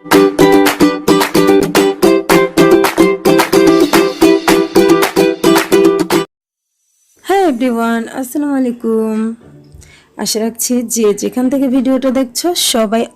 হ্যাঁ এভরিওয়ান আসসালামু আলাইকুম আশা রাখছি যে যেখান থেকে ভিডিওটা দেখছ সবাই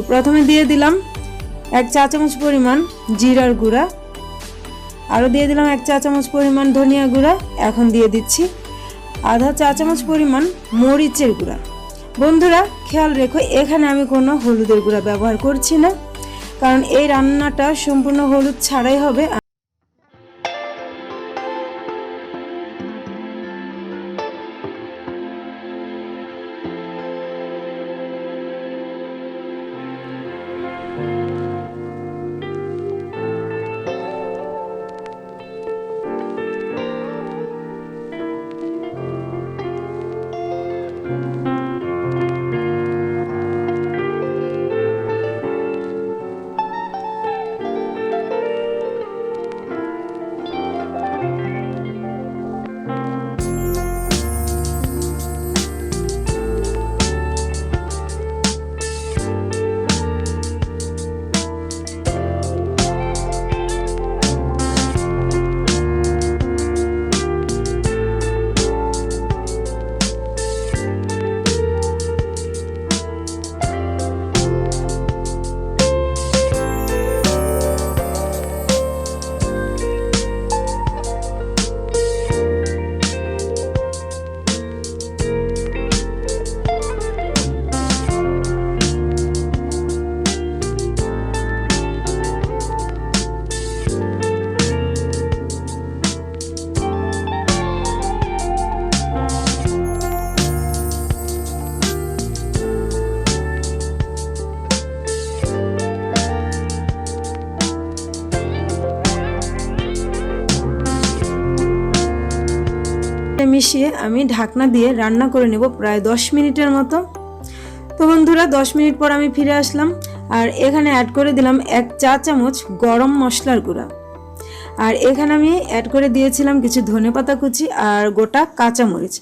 তো প্রথমে দিয়ে দিলাম এক চা চামচ পরিমাণ জিরার গুঁড়া। আরও দিয়ে দিলাম এক চা চামচ পরিমাণ ধনিয়া গুঁড়া। এখন দিয়ে দিচ্ছি আধা চা চামচ পরিমাণ মরিচের গুঁড়া। বন্ধুরা, খেয়াল রেখো, এখানে আমি কোনো হলুদের গুঁড়া ব্যবহার করছি না। কারণ এই রান্নাটা সম্পূর্ণ হলুদ ছাড়াই হবে। মিশিয়ে আমি ঢাকনা দিয়ে রান্না করে নেব প্রায় দশ মিনিটের মতো। তো বন্ধুরা, দশ মিনিট পর আমি ফিরে আসলাম আর এখানে অ্যাড করে দিলাম এক চা চামচ গরম মশলার গুঁড়া। আর এখানে আমি অ্যাড করে দিয়েছিলাম কিছু ধনেপাতা কুচি আর গোটা কাঁচামরিচ।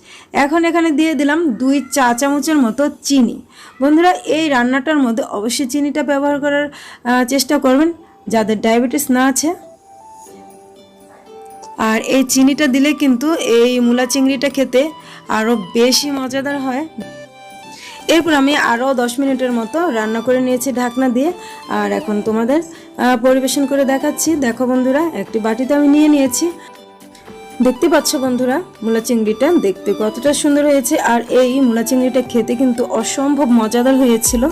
এখন এখানে দিয়ে দিলাম দুই চা চামচের মতো চিনি। বন্ধুরা, এই রান্নাটার মধ্যে অবশ্যই চিনিটা ব্যবহার করার চেষ্টা করবেন। যাদের ডায়াবেটিস না আছে আর এই চিনিটা দিলে কিন্তু এই মূলা চিংড়িটা খেতে আরও বেশি মজাদার হয়। এরপর আমি আরও দশ মিনিটের মতো রান্না করে নিয়েছি ঢাকনা দিয়ে। আর এখন তোমাদের পরিবেশন করে দেখাচ্ছি। দেখো বন্ধুরা, একটি বাটিতে আমি নিয়ে নিয়েছি। দেখতে পাচ্ছ বন্ধুরা, মূলা চিংড়িটা দেখতে কতটা সুন্দর হয়েছে। আর এই মূলা চিংড়িটা খেতে কিন্তু অসম্ভব মজাদার হয়েছিল।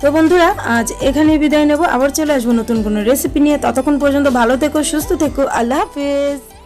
তো বন্ধুরা, আজ এখানে বিদায় নেব। আবার চলে আসব নতুন কোনো রেসিপি নিয়ে। ততক্ষণ পর্যন্ত ভালো থেকো, সুস্থ থেকো। আল্লাহ হাফেজ।